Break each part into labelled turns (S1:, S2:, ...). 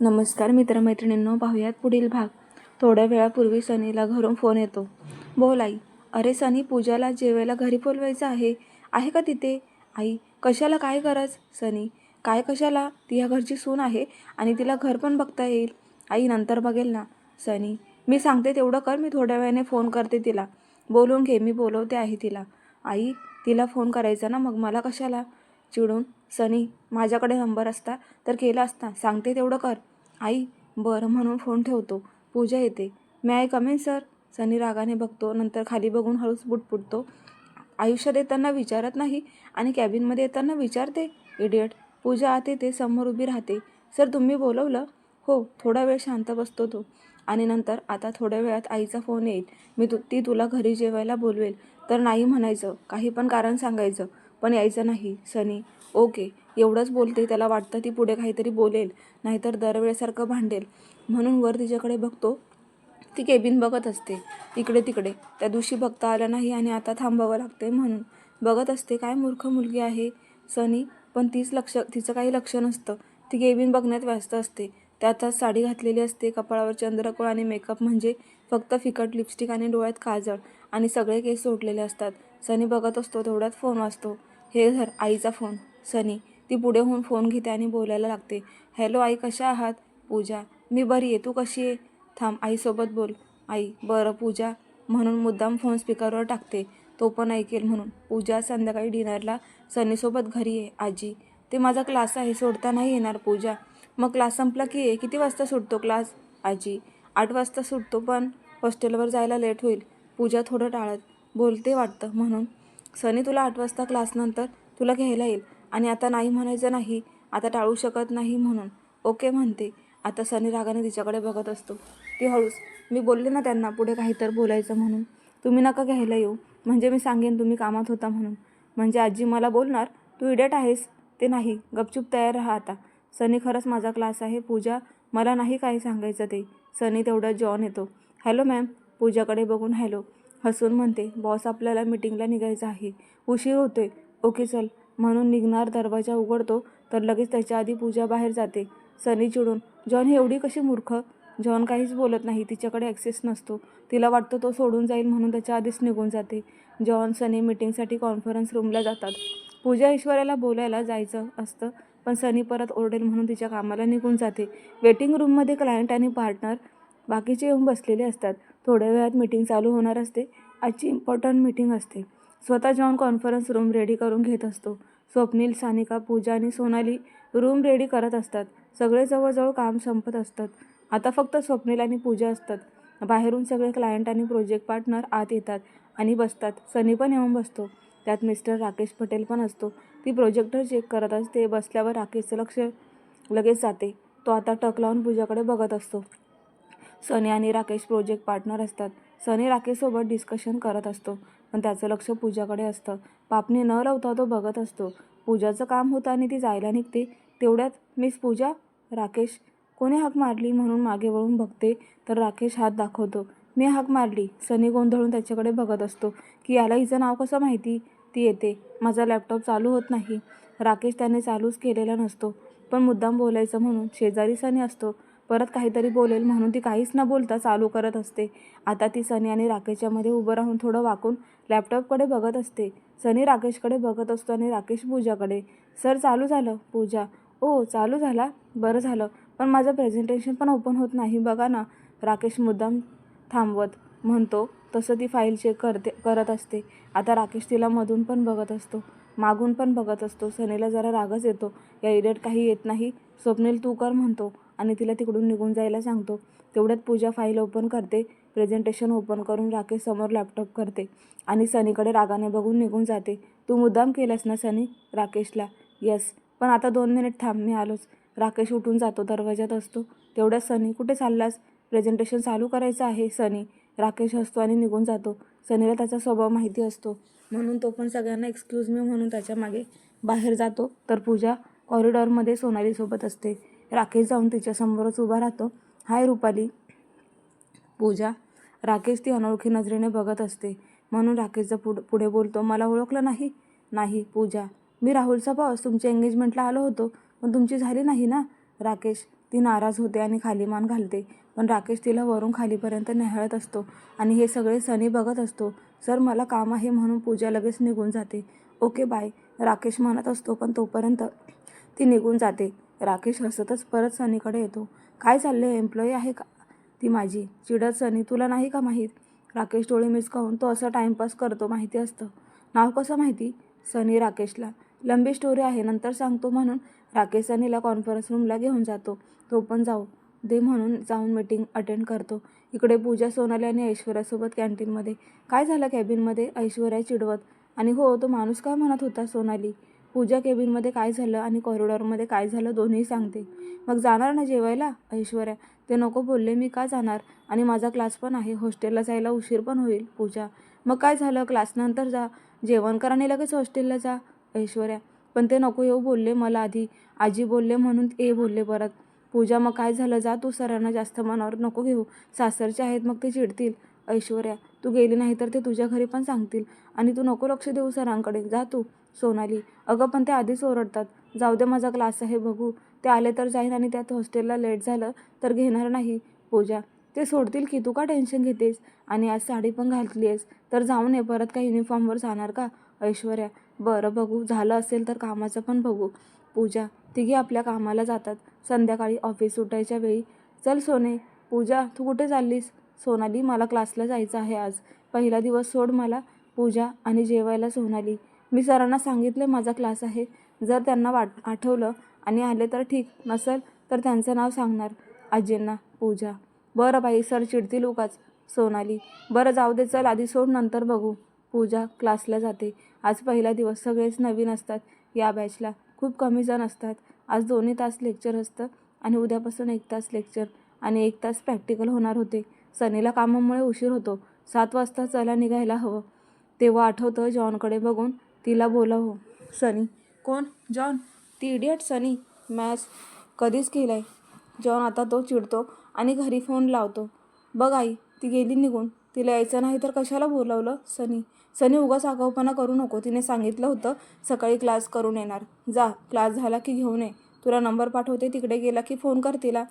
S1: नमस्कार मित्रमैत्रिणींनो पाहूयात पुढील भाग. थोड्या वेळापूर्वी सनीला घरून फोन येतो. बोल आई. अरे सनी पूजाला जेवायला घरी बोलवायचं आहे? आहे का तिथे? आई कशाला काय गरज? सनी काय कशाला? ती ह्या घरची सून आहे आणि तिला घर पण बघता येईल. आई नंतर बघेल ना. सनी मी सांगते तेवढं कर मी थोड्या वेळाने फोन करते तिला. बोलून घे मी बोलवते आहे तिला. आई तिला फोन करायचा ना मग मला कशाला? चिडून. सनी माझ्याकडे नंबर असता तर केला असता. सांगते तेवढं कर. आई बरं म्हणून फोन ठेवतो. पूजा येते. मी I come in sir Sunny रागाने बघतो. नंतर खाली बघून हळूच बुटपुटतो आयुष्यात येताना विचारत नाही आणि कॅबिनमध्ये येताना विचारते. इडियट पूजा आत येते. समोर उभी राहते. सर तुम्ही बोलवलं? हो थोडा वेळ शांत बसतो तो. आणि नंतर आता थोड्या वेळात आईचा फोन येईल. मी तू ती तुला घरी जेवायला बोलवेल. तर नाही म्हणायचं. काही पण कारण सांगायचं. पण यायचं नाही. सनी ओके एवढंच बोलते त्याला वाटतं ती पुढे काहीतरी बोलेल नाहीतर दरवेळेसारखं भांडेल. म्हणून वर तिच्याकडे बघतो. ती केबिन बघत असते. इकडे तिकडे. त्या दिवशी बघता आलं नाही आणि आता थांबावं लागते म्हणून. बघत असते काय मूर्ख मुलगी आहे सनी? पण तीच लक्ष तिचं काही लक्ष नसतं. ती केबिन बघण्यात व्यस्त असते. त्यातच साडी घातलेली असते कपाळावर चंद्रकोळ आणि मेकअप म्हणजे फक्त फिकट लिपस्टिक आणि डोळ्यात काजळ आणि सगळे केस सोडलेले असतात. सनी बघत असतो तेवढ्यात फोन वाजतो. हे धर आईचा फोन. सनी ती पुढे होऊन फोन घेते आणि बोलायला लागते. हॅलो आई कशा आहात? पूजा. मी बरी आहे. तू कशी आहे? थांब आईसोबत बोल. आई बरं पूजा. म्हणून मुद्दाम फोन स्पीकरवर टाकते. तो पण ऐकेल म्हणून. पूजा संध्याकाळी डिनरला सनीसोबत घरी आहे आजी. ते माझा क्लास आहे. सोडता नाही येणार पूजा. मग क्लास संपला की ये. किती वाजता सुटतो क्लास? आजी. आठ वाजता सुटतो पण हॉस्टेलवर जायला लेट होईल. पूजा थोडं टाळत बोलते वाटतं. म्हणून सनी तुला आठ वाजता क्लासनंतर तुला घ्यायला येईल. आणि आता नाही म्हणायचं नाही आता टाळू शकत नाही म्हणून. ओके म्हणते. आता सनी रागाने तिच्याकडे बघत असतो. ती हळूस मी बोलले ना त्यांना पुढे काहीतर बोलायचं म्हणून. तुम्ही नका घ्यायला येऊ. म्हणजे मी सांगेन तुम्ही कामात होता म्हणून. म्हणजे आजी मला बोलणार तू इडेट आहेस. ते नाही. गपचूप तयार राहा आता. सनी खरंच माझा क्लास आहे. पूजा मला नाही काही सांगायचं ते. सनी तेवढं जॉन येतो. Hello ma'am. पूजाकडे बघून हॅलो. हसून म्हणते बॉस आपल्याला मिटिंगला निघायचं आहे. उशीर होतोय. ओके चल. म्हणून निघणार दरवाजा उघडतो तर लगेच त्याच्या आधी पूजा बाहेर जाते. सनी चिडून जॉन ही एवढी कशी मूर्ख? जॉन काहीच बोलत नाही तिच्याकडे ॲक्सेस नसतो. तिला वाटतं तो सोडून जाईल म्हणून त्याच्या आधीच निघून जाते. जॉन सनी मिटिंगसाठी कॉन्फरन्स रूमला जातात. पूजा ऐश्वर्याला बोलायला जायचं असतं पण सनी परत ओरडेल म्हणून तिच्या कामाला निघून जाते. वेटिंग रूममध्ये क्लायंट आणि पार्टनर बाकीचे येऊन बसलेले असतात. थोड्या वेळात मीटिंग चालू होणार असते. आजची इम्पॉर्टंट मीटिंग असते. स्वतः जाऊन कॉन्फरन्स रूम रेडी करून घेत असतो. स्वप्नील सानिका पूजा आणि सोनाली रूम रेडी करत असतात. सगळे जवळजवळ काम संपत असतात. आता फक्त स्वप्नील आणि पूजा असतात. बाहेरून सगळे क्लायंट आणि प्रोजेक्ट पार्टनर आत येतात आणि बसतात. सनी पण येऊन बसतो. त्यात मिस्टर राकेश पटेल पण असतो. ती प्रोजेक्टर चेक करत असते. बसल्यावर राकेशचं लक्ष लगेच जाते. तो आता टक लावून पूजाकडे बघत असतो. सनी आणि राकेश प्रोजेक्ट पार्टनर असतात. सनी राकेशसोबत डिस्कशन करत असतो. पण त्याचं लक्ष पूजाकडे असतं. पापणी न लावता तो बघत असतो. पूजाचं काम होतं आणि ती जायला निघते. तेवढ्यात मिस पूजा राकेश कोणी हाक मारली म्हणून मागे वळून बघते तर राकेश हात दाखवतो. मी हाक मारली सनी गोंधळून त्याच्याकडे बघत असतो. की याला हिचं नाव कसं माहिती ती येते. माझा लॅपटॉप चालू होत नाही राकेश त्याने चालूच केलेला नसतो. पण मुद्दाम बोलायचं म्हणून शेजारी सनी असतो. परत काहीतरी बोलेल म्हणून ती काहीच न बोलता चालू करत असते. आता ती सनी आणि राकेशच्यामध्ये उभं राहून थोडं वाकून लॅपटॉपकडे बघत असते. सनी राकेशकडे बघत असतो आणि राकेश पूजाकडे. सर चालू झालं. पूजा. ओ चालू झाला? बरं झालं. पण माझं प्रेझेंटेशन पण ओपन होत नाही. बघा ना. राकेश मुद्दाम थांबवत म्हणतो. तसं ती फाईल चेक करते करत असते. आता राकेश तिला मधून पण बघत असतो. मागून पण बघत असतो. सनीला जरा रागच येतो. या इडियट काही येत नाही. स्वप्नील तू कर म्हणतो. आणि तिला तिकडून निघून जायला सांगतो. तेवढ्यात पूजा फाईल ओपन करते. प्रेझेंटेशन ओपन करून राकेश समोर लॅपटॉप करते. आणि सनीकडे रागाने बघून निघून जाते. तू मुद्दाम केलंस ना सनी? राकेशला. यस पण आता दोन मिनिट थांब मी आलोच. राकेश उठून जातो दरवाजात असतो. तेवढ्यात सनी कुठे चाललास? प्रेझेंटेशन चालू करायचं आहे सनी. राकेश हसतो आणि निघून जातो. सनीला त्याचा स्वभाव माहिती असतो. म्हणून तो पण सगळ्यांना एक्सक्यूज मी म्हणून त्याच्यामागे बाहेर जातो. तर पूजा कॉरिडॉरमध्ये सोनालीसोबत असते. राकेश जाऊन तिच्यासमोरच उभा राहतो. हाय रुपाली. पूजा राकेश ती अनोळखी नजरेने बघत असते. म्हणून राकेशचा पुढ पुढे बोलतो मला ओळखलं नाही. नाही पूजा. मी राहुलचा बॉस तुमच्या एंगेजमेंटला आलो होतो. पण तुमची झाली नाही ना? राकेश ती नाराज होते आणि खाली मान घालते. पण राकेश तिला वरून खालीपर्यंत न्याहाळत असतो आणि हे सगळे सनी बघत असतो. सर मला काम आहे म्हणून पूजा लगेच निघून जाते. Okay bye. राकेश म्हणत असतो पण तोपर्यंत ती निघून जाते. राकेश हसतच परत सनीकडे येतो. काय चाललंय? एम्प्लॉई आहे का? ती माझी. चिडत सनी तुला नाही का माहीत? राकेश डोळे मिचकावून तो असं टाइमपास करतो माहिती असतं. नाव कसं माहिती? सनी राकेशला. लंबी स्टोरी आहे. नंतर सांगतो म्हणून राकेश सनीला कॉन्फरन्स रूमला घेऊन जातो. तो पण जाऊ दे म्हणून जाऊन मीटिंग अटेंड करतो. इकडे पूजा सोनाली आणि ऐश्वर्यासोबत कॅन्टीनमध्ये. काय झालं कॅबिनमध्ये? ऐश्वर्या चिडवत. आणि हो तो माणूस काय म्हणत होता सोनाली? पूजा केबिनमध्ये काय झालं आणि कॉरिडॉरमध्ये काय झालं दोन्ही सांगते. मग जाणार ना जेवायला? ऐश्वर्या ते नको बोलले मी का जाणार? आणि माझा क्लास पण आहे हॉस्टेलला जायला उशीर पण होईल पूजा. मग काय झालं? क्लासनंतर जा. जेवण कराने आणि लगेच हॉस्टेलला जा ऐश्वर्या. पण ते नको येऊ बोलले मला आधी. आजी बोलले म्हणून ए बोलले परत. पूजा मग काय झालं? जा तू सरांना जास्त मनावर नको घेऊ. सासरचे आहेत मग ते चिडतील. ऐश्वर्या तू गेली नाही तर ते तुझ्या घरी पण सांगतील. आणि तू नको लक्ष देऊ सरांकडे. जा तू सोनाली. अगं पण ते आधीच ओरडतात. जाऊ दे माझा क्लास आहे बघू. ते आले तर जाईन आणि त्यात हॉस्टेलला लेट झालं तर घेणार नाही. पूजा ते सोडतील की? तू का टेन्शन घेतेस? आणि आज साडी पण घातली आहेस. तर जाऊन ये परत काय युनिफॉर्मवर जाणार का? ऐश्वर्या बरं बघू. झालं असेल तर कामाचं पण बघू. पूजा तिघी आपल्या कामाला जातात. संध्याकाळी ऑफिस सुटायच्या वेळी. चल सोने. पूजा तू कुठे चाललीस? सोनाली मला क्लासला जायचं आहे आज. पहिला दिवस सोड मला पूजा आणि जेवायला सोनाली. मी सरांना सांगितलं माझा क्लास आहे. जर त्यांना वाट आठवलं आणि आले तर ठीक नसेल तर त्यांचं नाव सांगणार. आजींना पूजा. बरं बाई सर चिडतील उकाच सोनाली बरं जाऊ दे चल आधी सोड नंतर बघू. पूजा क्लासला जाते. आज पहिला दिवस सगळेच नवीन असतात. या बॅचला खूप कमी जण असतात. आज दोन्ही तास लेक्चर असतं आणि उद्यापासून एक तास लेक्चर आणि एक तास प्रॅक्टिकल होणार होते. सनीला कामामुळे उशीर होतो. सात वाजता चला निघायला हवं. तेव्हा आठवतं जॉनकडे बघून तिला बोलावं. सनी. कोण? जॉन. ती इडियट सनी. मॅच कधीच केलाय जॉन आता तो चिडतो आणि घरी फोन लावतो. बघ आई ती गेली निघून. तिला यायचं नाही तर कशाला बोलावलं? सनी. सनी उगाच आगाऊपणा करू नको. तिने सांगितलं होतं सकाळी क्लास करून येणार. जा क्लास झाला की घेऊन ये. तुला नंबर पाठवते तिकडे गेला की फोन कर तिला.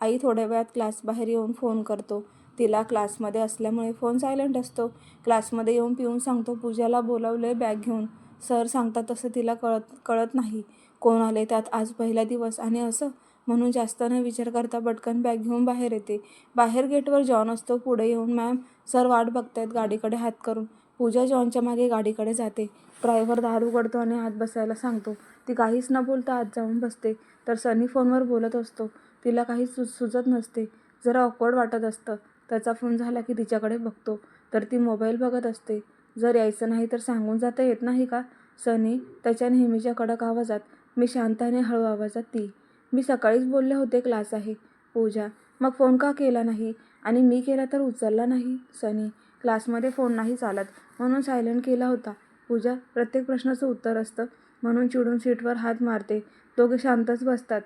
S1: आई थोड्या वेळात क्लास बाहेर येऊन फोन करतो. तिला क्लासमध्ये असल्यामुळे फोन सायलेंट असतो. क्लासमध्ये येऊन पिऊन सांगतो पूजाला बोलावलं बॅग घेऊन. सर सांगतात तसं तिला कळत कळत नाही. कोण आले त्यात आज पहिला दिवस आणि असं? म्हणून जास्त न विचार करता पटकन बॅग घेऊन बाहेर येते. बाहेर गेटवर जॉन असतो. पुढे येऊन मॅम सर वाट बघतायत गाडीकडे हात करून. पूजा जॉनच्या मागे गाडीकडे जाते. ड्रायव्हर दार उघडतो आणि आत बसायला सांगतो. ती काहीच न बोलता आत जाऊन बसते. तर सनी फोनवर बोलत असतो. तिला काही सु सुचत नसते. जरा ऑकवर्ड वाटत असतं. त्याचा फोन झाला की तिच्याकडे बघतो. तर ती मोबाईल बघत असते. जर यायचं नाही तर सांगून जाता येत नाही का? सनी त्याच्या नेहमीच्या कडक आवाजात मी शांताने हळू आवाजात ती. मी सकाळीच बोलले होते क्लास आहे. पूजा मग फोन का केला नाही? आणि मी केला तर उचलला नाही? सनी क्लासमध्ये फोन नाही चालत म्हणून सायलेंट केला होता. पूजा प्रत्येक प्रश्नाचं उत्तर असतं म्हणून चिडून सीटवर हात मारते. दोघे शांतच बसतात.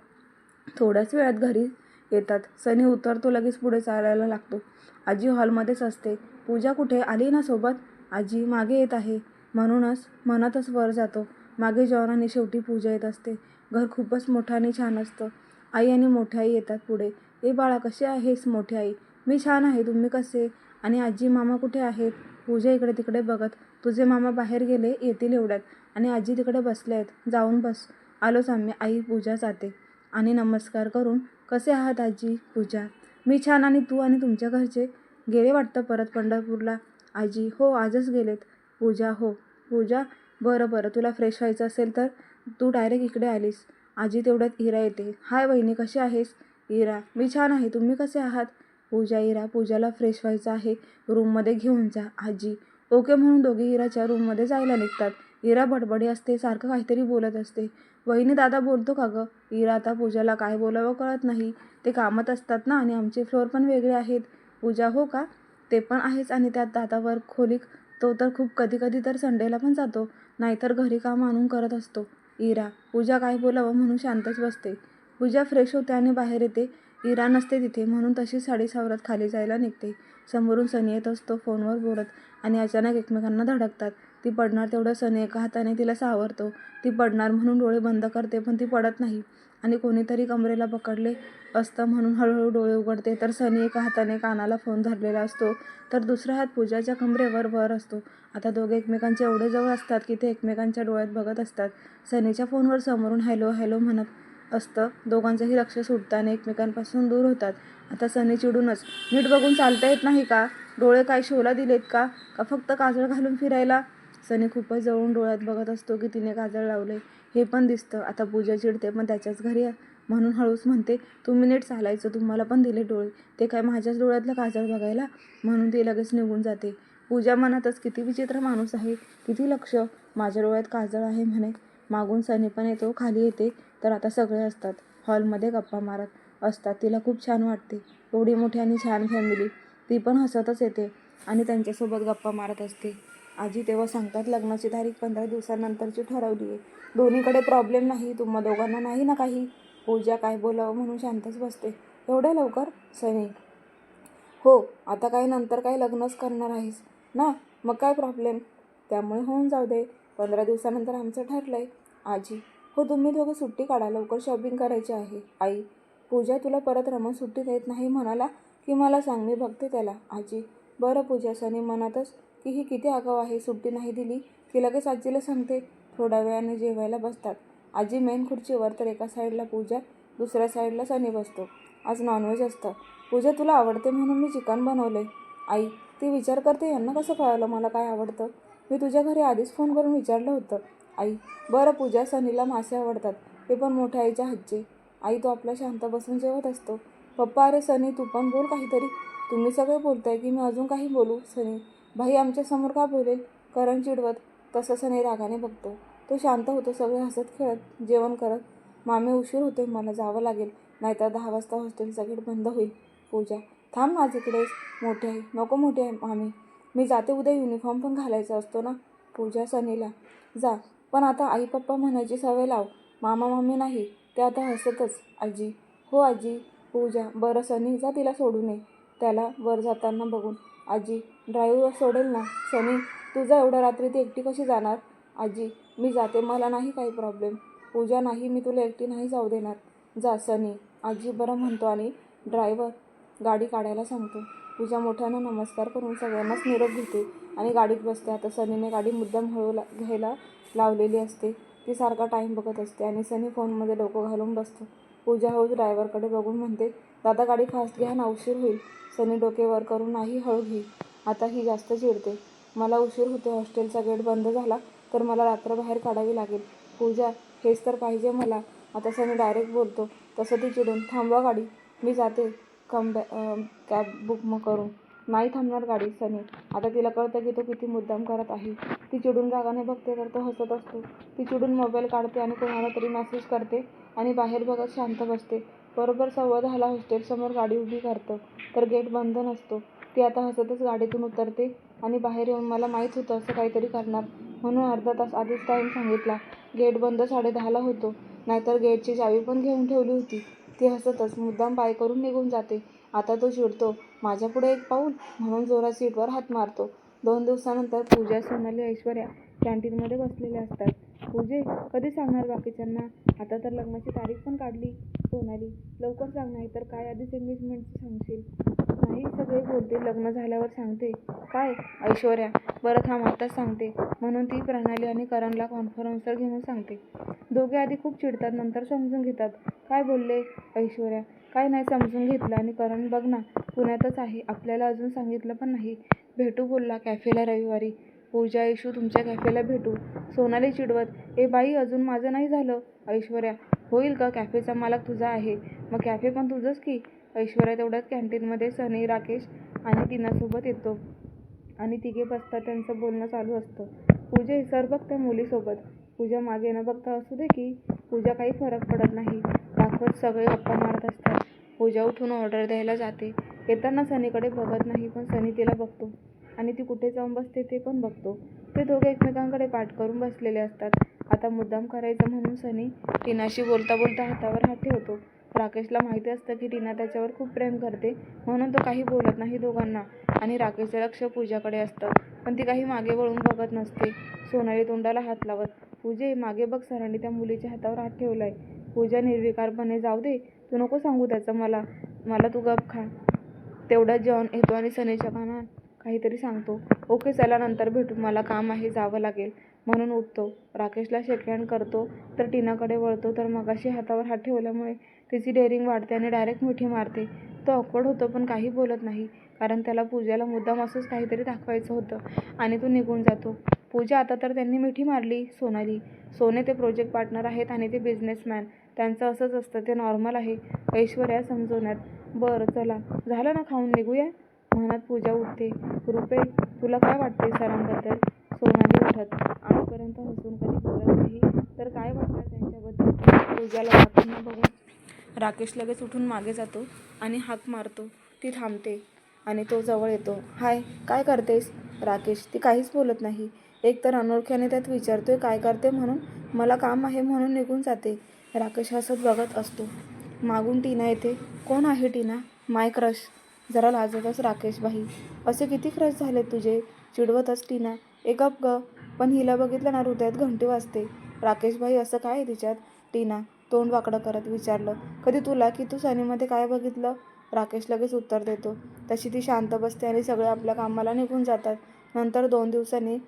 S1: थोड्याच वेळात घरी येतात. सनी उतरतो लगेच पुढे चालायला लागतो. आजी हॉलमध्येच असते. पूजा कुठे? आली ना सोबत? आजी मागे येत आहे. म्हणूनच मनातच वर जातो. मागे जॉन आणि शेवटी पूजा येत असते. घर खूपच मोठं आणि छान असतं. आई आणि मोठी आई येतात पुढे. ए बाळा कसे आहेस मोठी आई? मी छान आहे. तुम्ही कसे? आणि आजी मामा कुठे आहेत? पूजा इकडे तिकडे बघत. तुझे मामा बाहेर गेले येतील एवढ्यात. आणि आजी तिकडे बसले आहेत. जाऊन बस. आलोच आम्ही. आई पूजा जाते. आणि नमस्कार करून कसे आहात आजी? पूजा. मी छान आणि तू आणि तुमच्या घरचे? गेले वाटतं परत पंढरपूरला? आजी हो आजच गेलेत. पूजा हो. पूजा बरं बरं. तुला फ्रेश व्हायचं असेल तर तू डायरेक्ट इकडे आलीस. आजी तेवढ्यात इरा येते. हाय वहिनी कशी आहेस? इरा मी छान आहे. तुम्ही कसे आहात? पूजा इरा पूजाला फ्रेश व्हायचं आहे. रूममध्ये घेऊन जा आजी. ओके म्हणून दोघे इराच्या रूममध्ये जायला निघतात. इरा बडबडी असते सारखं काहीतरी बोलत असते. वहिनी दादा बोलतो का गं? इरा आता पूजाला काय बोलावं कळत नाही. ते कामात असतात ना आणि आमचे फ्लोअर पण वेगळे आहेत. पूजा हो का? ते पण आहेच आणि त्यात दादावर खोलीक तो तर खूप कधी कधी तर संडेला पण जातो. नाहीतर घरी काम आणून करत असतो. इरा पूजा काय बोलावं म्हणून शांतच बसते. पूजा फ्रेश होते आणि बाहेर येते. इरा नसते तिथे म्हणून तशी साडी सावरत खाली जायला निघते. समोरून सनी येत असतो फोनवर बोलत आणि अचानक एकमेकांना धडकतात. ती पडणार तेवढं सनी एका हाताने तिला सावरतो. ती पडणार म्हणून डोळे बंद करते पण ती पडत नाही. आणि कोणीतरी कमरेला पकडले असतं म्हणून हळूहळू डोळे उघडते. तर सनी एका हाताने कानाला फोन धरलेला असतो. तर दुसरा हात पूजाच्या कमरेवर वर असतो. आता दोघे एकमेकांच्या एवढे जवळ असतात की ते एकमेकांच्या डोळ्यात बघत असतात. सनीच्या फोनवर समोरून हॅलो हॅलो म्हणत असतं. दोघांचंही लक्ष सुटताना एकमेकांपासून दूर होतात. आता सनी चिडूनच नीट बघून चालता येत नाही का? डोळे काय शोला दिलेत का? का फक्त काजळ घालून फिरायला? सनी खूपच जवळून डोळ्यात बघत असतो की तिने काजळ लावले हे पण दिसतं. आता पूजा चिडते पण त्याच्याच घरी म्हणून हळूच म्हणते तुम्ही नीट चालायचं तुम्हाला पण दिले डोळे. ते काय माझ्याच डोळ्यातलं काजळ बघायला? म्हणून ती लगेच निघून जाते. पूजा मनातच किती विचित्र माणूस आहे. किती लक्ष माझ्या डोळ्यात काजळ आहे म्हणे. मागून सनी पण येतो खाली येते तर आता सगळे असतात. हॉलमध्ये गप्पा मारत असतात. तिला खूप छान वाटते. एवढी मोठी आणि छान फॅमिली. ती पण हसतच येते आणि त्यांच्यासोबत गप्पा मारत असते. आजी तेव्हा सांगतात लग्नाची तारीख पंधरा दिवसानंतरची ठरवली आहे. दोन्हीकडे प्रॉब्लेम नाही तुम्हा दोघांना नाही ना काही? पूजा काय बोलावं म्हणून शांतच बसते. एवढ्या लवकर? सनी. हो आता काय नंतर काय लग्नच करणार आहेस? ना मग काय प्रॉब्लेम त्यामुळे होऊन जाऊ दे. पंधरा दिवसानंतर आमचं ठरलं आहे आजी हो तुम्ही दोघं सुट्टी काढा लवकर शॉपिंग करायची आहे. आई पूजा तुला परत रमण सुट्टी देत नाही म्हणाला की मला सांग मी बघते त्याला. आजी बरं पूजा सनी मनातच की ही किती आगाव आहे सुट्टी नाही दिली की लगेच आजीला सांगते. थोड्या वेळाने जेवायला बसतात. आजी मेन खुर्चीवर तर एका साईडला पूजा दुसऱ्या साईडला सनी बसतो. आज नॉनव्हेज असतं. पूजा तुला आवडते म्हणून मी चिकन बनवले आई ती विचार करते यांना कसं कळलं मला काय आवडतं? मी तुझ्या घरी आधीच फोन करून विचारलं होतं. आई बरं पूजा सनीला मासे आवडतात. ते पण मोठ्या आईच्या हातचे. आई तो आपला शांत बसून जेवत असतो. पप्पा अरे सनी तू पण बोल काहीतरी. तुम्ही सगळे बोलताय की मी अजून काही बोलू? सनी भाई आमच्यासमोर का बोलेल? करण चिडवत तसं सनी रागाने बघतो. तो शांत होतो सगळे हसत खेळत जेवण करत. मामे उशीर होते मला जावं लागेल. नाहीतर दहा वाजता हॉस्टेलचा गेट बंद होईल. पूजा थांब माझ्याकडेच. मोठे आहे नको मोठे आहे मामी. मी जाते उद्या युनिफॉर्म पण घालायचा असतो ना पूजा सनीला. जा पण आता आई पप्पा म्हणायची सवय लाव. मामा मामी नाही ते आता हसतच. आजी हो आजी पूजा बरं सनी जा तिला सोडू नये त्याला वर जाताना बघून. आजी ड्रायव्हर सोडेल ना? सनी तुझा एवढ्या रात्री ती एकटी कशी जाणार? आजी मी जाते मला नाही काही प्रॉब्लेम पूजा नाही मी तुला एकटी नाही जाऊ देणार. जा सनी. आजी बरं म्हणतो आणि ड्रायव्हर गाडी काढायला सांगतो. पूजा मोठ्यानं नमस्कार करून सगळ्यांनाच निरोप घेते आणि गाडीत बसते. आता सनीने गाडी मुद्दाम हळू ला घ्यायला लावलेली असते. ती सारखा टाईम बघत असते आणि सनी फोनमध्ये डोकं घालून बसतो. पूजा हळू ड्रायव्हरकडे बघून म्हणते दादा गाडी फास्ट घ्या ना उशीर होईल. सनी डोके वर करून नाही हळू घे. आता ही जास्त चिडते. मला उशीर होते हॉस्टेलचा गेट बंद झाला तर मला रात्र बाहेर काढावी लागेल. पूजा हेच तर पाहिजे मला. आता सनी डायरेक्ट बोलतो तसं ती चिडून थांबवा गाडी. मी जाते. कम बॅ कॅब बुक मग करून नाही थांबणार गाडी सनी. आता तिला कळतं की तो किती मुद्दाम करत आहे. ती चिडून रागाने बघते तर तो हसत असतो. ती चिडून मोबाईल काढते आणि कोणाला तरी मेसेज करते आणि बाहेर बघत शांत बसते. बरोबर सव्वा दहाला हॉस्टेलसमोर गाडी उभी करतं. तर गेट बंद नसतो. ती आता हसतच गाडीतून उतरते आणि बाहेर येऊन मला माहीत होतं असं काहीतरी करणार. म्हणून अर्धा तास आधीच टाईम सांगितला. गेट बंद साडेदहाला होतो. नाहीतर गेटची चावी पण घेऊन ठेवली होती. ती हसतच. मुद्दाम पाय करून निघून जाते. आता तो चिडतो. माझ्यापुढे एक पाऊल? म्हणून जोरात सीटवर हात मारतो. दोन दिवसानंतर पूजा सोनाली ऐश्वर्या कॅन्टीनमध्ये बसलेल्या असतात. पूजे कधी सांगणार बाकीच्यांना? आता तर लग्नाची तारीख पण काढली सोनाली. लवकर सांग नाही तर काय आधीच एंगेजमेंटची सांगशील? नाही सगळे बोलते लग्न झाल्यावर सांगते. काय ऐश्वर्या? बरं थांब आत्ताच सांगते. म्हणून ती प्रणाली आणि करणला कॉन्फरन्सवर घेऊन सांगते. दोघे आधी खूप चिडतात नंतर समजून घेतात. काय बोलले ऐश्वर्या? काय नाही समजून घेतलं. आणि करण बघ ना पुण्यातच आहे. आपल्याला अजून सांगितलं पण नाही. भेटू बोलला कॅफेला रविवारी. पूजा येशू तुमच्या कॅफेला भेटू. सोनाली चिडवत ए बाई अजून माझं नाही झालं. ऐश्वर्या होईल का? कॅफेचा मालक तुझा आहे. मग कॅफे पण तुझंच की? ऐश्वर्या तेवढ्यात कॅन्टीनमध्ये सनी राकेश आणि टीनासोबत येतो. आणि तिघे बसतात त्यांचं बोलणं चालू असतं. पूजा सर बघ त्या मुलीसोबत. पूजा मागे न बघता असू दे की पूजा काही फरक पडत नाही. दाखवत सगळे गप्पा मारत असतात. पूजा उठून ऑर्डर द्यायला जाते. येताना सनीकडे बघत नाही पण सनी तिला बघतो. आणि ती कुठे जाऊन बसते ते पण बघतो. ते दोघे एकमेकांकडे पाठ करून बसलेले असतात. आता मुद्दाम करायचं म्हणून सनी टीनाशी बोलता बोलता हातावर हात ठेवतो. राकेशला माहिती असतं की टीना त्याच्यावर खूप प्रेम करते म्हणून तो काही बोलत नाही दोघांना. आणि राकेशचं लक्ष पूजाकडे असतं पण ती काही मागे वळून बघत नसते. सोनाली तोंडाला हात लावत पूजे मागे बघ सरांनी त्या मुलीच्या हातावर हात ठेवलाय. पूजा निर्विकारपणे जाऊ दे तू नको सांगू त्याचं मला. मला तू गप खा. तेवढा जॉन येतो आणि सनीच्या कानात काहीतरी सांगतो. ओके चला नंतर भेटू. मला काम आहे जावं लागेल. म्हणून उठतो. राकेशला शेकहँड करतो तर टीनाकडे वळतो तर मगाशी हातावर हात ठेवल्यामुळे तिची डेअरिंग वाढते आणि डायरेक्ट मिठी मारते. तो ऑकवर्ड होतो पण काही बोलत नाही. कारण त्याला पूजाला मुद्दाम असंच काहीतरी दाखवायचं होतं आणि तो निघून जातो. पूजा आता तर त्यांनी मिठी मारली सोनाली. सोने ते प्रोजेक्ट पार्टनर आहेत आणि ते बिझनेसमॅन त्यांचं असंच असतं ते नॉर्मल आहे. ऐश्वर्या समजवण्यात. बरं चला. झालं ना खाऊन? निघूया? म्हणत पूजा उठते. रुपे तुला काय वाटते सरांबद्दल? सोनाली उठत. आजपर्यंत हसून कधी बोलत नाही. तर काय वाटणार त्यांच्याबद्दल? पूजाला बघून? राकेश लगेच उठून मागे जातो आणि हाक मारतो. ती थांबते आणि तो जवळ येतो. हाय काय करतेस? राकेश ती काहीच बोलत नाही. एकतर अनोळख्याने त्यात विचारतोय काय करते म्हणून? मला काम आहे म्हणून निघून जाते. राकेश हसत बघत असतो. मागून टीना येते कोण आहे टीना? माय क्रश जरा लाजतच राकेश भाई. असे किती क्रश झाले तुझे? चिडवतच टीना. एक अप ग. पण हिला बघितलं ना हृदयात घंटी वाजते. राकेश भाई असं काय आहे तिच्यात? टीना तोंड वाकडं करत विचारलं कधी तुला की तू सनीमध्ये काय बघितलं? राकेश लगेच उत्तर देतो तशी ती शांत बसते आणि सगळे आपल्या कामाला निघून जातात. नंतर दोन दिवसांनी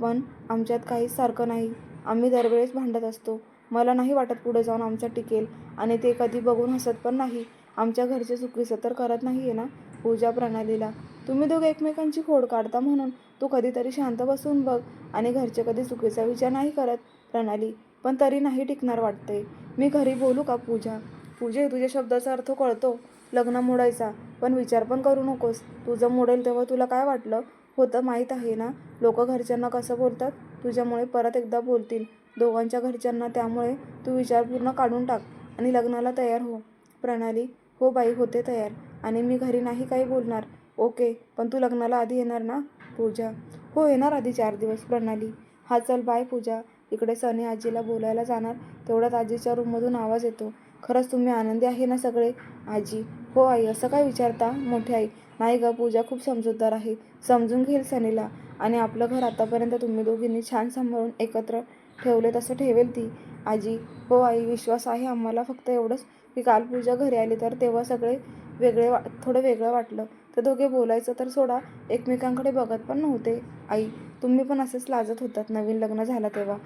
S1: पण आमच्यात काहीच सारखं नाही. आम्ही दरवेळेस भांडत असतो. मला नाही वाटत पुढे जाऊन आमचं टिकेल आणि ते कधी बघून हसत पण नाही. आमच्या घरचे चुकीचं तर करत नाही आहे ना? पूजा प्रणालीला तुम्ही दोघे एकमेकांची खोड काढता म्हणून तू कधीतरी शांत बसून बघ आणि घरचे कधी चुकीचा विचार नाही करत प्रणाली पण तरी नाही टिकणार वाटते मी घरी बोलू का पूजा? पूजे तुझ्या शब्दाचा अर्थ कळतो लग्न मोडायचा. पण विचार पण करू नकोस. तुझं मोडेल तेव्हा तुला काय वाटलं? होतं माहीत आहे ना? लोक घरच्यांना कसं बोलतात? तुझ्यामुळे परत एकदा बोलतील. दोघांच्या घरच्यांना त्यामुळे तू विचार पूर्ण काढून टाक आणि लग्नाला तयार हो. प्रणाली हो बाई होते तयार. आणि मी घरी नाही काही बोलणार. ओके पण तू लग्नाला आधी येणार ना? पूजा. हो येणार आधी चार दिवस प्रणाली. हा चल बाय पूजा. इकडे सनी आजीला बोलायला जाणार तेवढ्यात आजीच्या रूममधून आवाज येतो. खरंच तुम्ही आनंदी आहे ना सगळे? आजी. हो आई असं काय विचारता? मोठी आई. नाही ग पूजा खूप समजूतदार आहे. समजून घेईल सनीला. आणि आपलं घर आतापर्यंत तुम्ही दोघींनी छान सांभाळून एकत्र ठेवले तसं ठेवेल ती. आजी. हो आई विश्वास आहे आम्हाला फक्त एवढंच. की काल पूजा घरी आली तर तेव्हा सगळे वेगळे वा थोडं वेगळं वाटलं. ते दोघे बोलायचं तर सोडा. एकमेकांकडे बघत पण नव्हते. आई तुम्ही पण असेच लाजत होतात. नवीन लग्न झालं तेव्हा.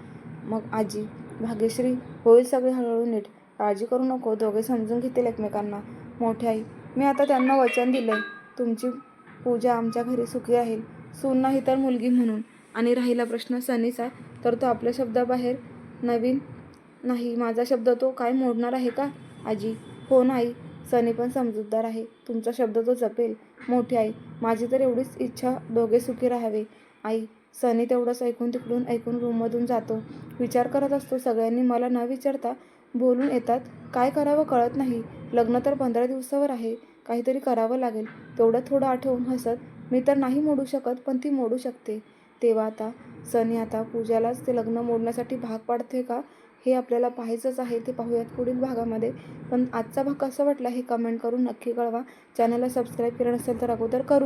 S1: मग आजी भाग्यश्री होईल सगळी हळूहळू नीट. काळजी करू नको. दोघे समजून घेतील एकमेकांना. मोठी आई मी आता त्यांना वचन दिलंय. तुमची पूजा आमच्या घरी सुखी राहील सून नाही तर मुलगी म्हणून. आणि राहिला प्रश्न सनीचा तर तो आपल्या शब्दाबाहेर नवीन नाही माझा शब्द तो काय मोडणार आहे का? आजी हो नाही सनी पण समजूतदार आहे. तुमचा शब्द तो जपेल मोठी आई माझी तर एवढीच इच्छा दोघे सुखी राहावे. आई सनी तेवढंच ऐकून तिकडून ऐकून रूममधून जातो. विचार करत असतो सगळ्यांनी मला न विचारता बोलून येतात. काय करावं कळत नाही. लग्न तर पंधरा दिवसावर आहे. काहीतरी करावं लागेल. तेवढं थोडं आठवून हसत मी तर नाही मोडू शकत पण ती मोडू शकते. तेव्हा आता सनी आता पूजालाच ते लग्न मोडण्यासाठी भाग पाडते का? हे आपल्याला पाहायचंच आहे ते पाहूयात पुढील भागामध्ये. पण आजचा भाग कसा वाटला हे कमेंट करून नक्की कळवा. चॅनलला सबस्क्राईब केलं नसेल तर अगोदर करून